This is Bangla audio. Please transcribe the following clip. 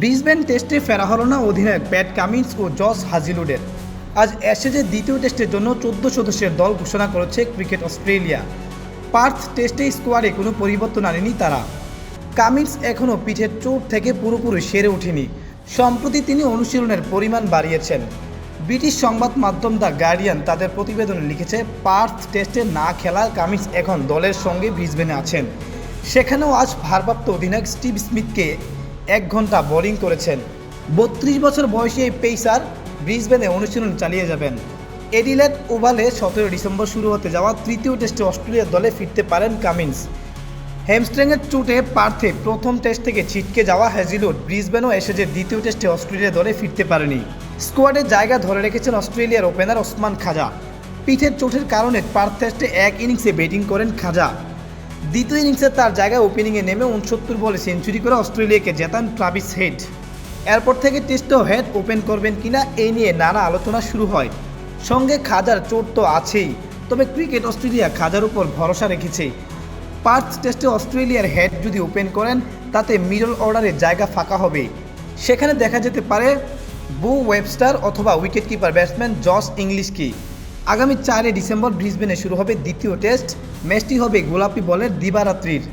ব্রিসবেন টেস্টে ফেরা হলো না অধিনায়ক প্যাট কামিন্স ও জস হাজিলুডের। আজ অ্যাশেজের দ্বিতীয় টেস্টের জন্য চোদ্দ সদস্যের দল ঘোষণা করেছে ক্রিকেট অস্ট্রেলিয়া। পার্থ টেস্টে স্কোয়াডে কোনো পরিবর্তন আনেনি তারা। কামিন্স এখনও পিঠের চোট থেকে পুরোপুরি সেরে ওঠেনি। সম্প্রতি তিনি অনুশীলনের পরিমাণ বাড়িয়েছেন। ব্রিটিশ সংবাদ মাধ্যম দ্য গার্ডিয়ান তাদের প্রতিবেদনে লিখেছে, পার্থ টেস্টে না খেলা কামিন্স এখন দলের সঙ্গে ব্রিসবেনে আছেন। সেখানেও আজ ভারপ্রাপ্ত অধিনায়ক স্টিভ স্মিথকে এক ঘণ্টা বোলিং করেছেন। বত্রিশ বছর বয়সী এই পেসার ব্রিসবেনে অনুশীলন চালিয়ে যাবেন। এডিলেট ওভালে সতেরো ডিসেম্বর শুরু হতে যাওয়া তৃতীয় টেস্টে অস্ট্রেলিয়ার দলে ফিরতে পারেন কামিন্স। হ্যামস্ট্রিংয়ের চোটে পার্থে প্রথম টেস্ট থেকে ছিটকে যাওয়া হ্যাজিলুড ব্রিসবেনও এসে যে দ্বিতীয় টেস্টে অস্ট্রেলিয়া দলে ফিরতে পারেনি। স্কোয়াডে জায়গা ধরে রেখেছেন অস্ট্রেলিয়ার ওপেনার ওসমান খাজা। পিঠের চোটের কারণে পার্থ টেস্টে এক ইনিংসে ব্যাটিং করেন খাজা। দ্বিতীয় ইনিংসে তার জায়গায় ওপেনিংয়ে নেমে উনসত্তর বলে সেঞ্চুরি করে অস্ট্রেলিয়াকে জেতান ট্রাভিস হেড। এরপর থেকে টেস্টেও হেড ওপেন করবেন কিনা এই নিয়ে নানা আলোচনা শুরু হয়। সঙ্গে খাজার চোট তো আছেই, তবে ক্রিকেট অস্ট্রেলিয়া খাজার উপর ভরসা রেখেছে। পার্থ টেস্টে অস্ট্রেলিয়ার হেড যদি ওপেন করেন, তাতে মিডল অর্ডারে জায়গা ফাঁকা হবে। সেখানে দেখা যেতে পারে বু ওয়েবস্টার অথবা উইকেট কিপার ব্যাটসম্যান জস ইংলিশকে। আগামী চারে ডিসেম্বর ব্রিসবেনে শুরু হবে দ্বিতীয় টেস্ট। ম্যাচটি হবে গোলাপি বলের দিবারাত্রির।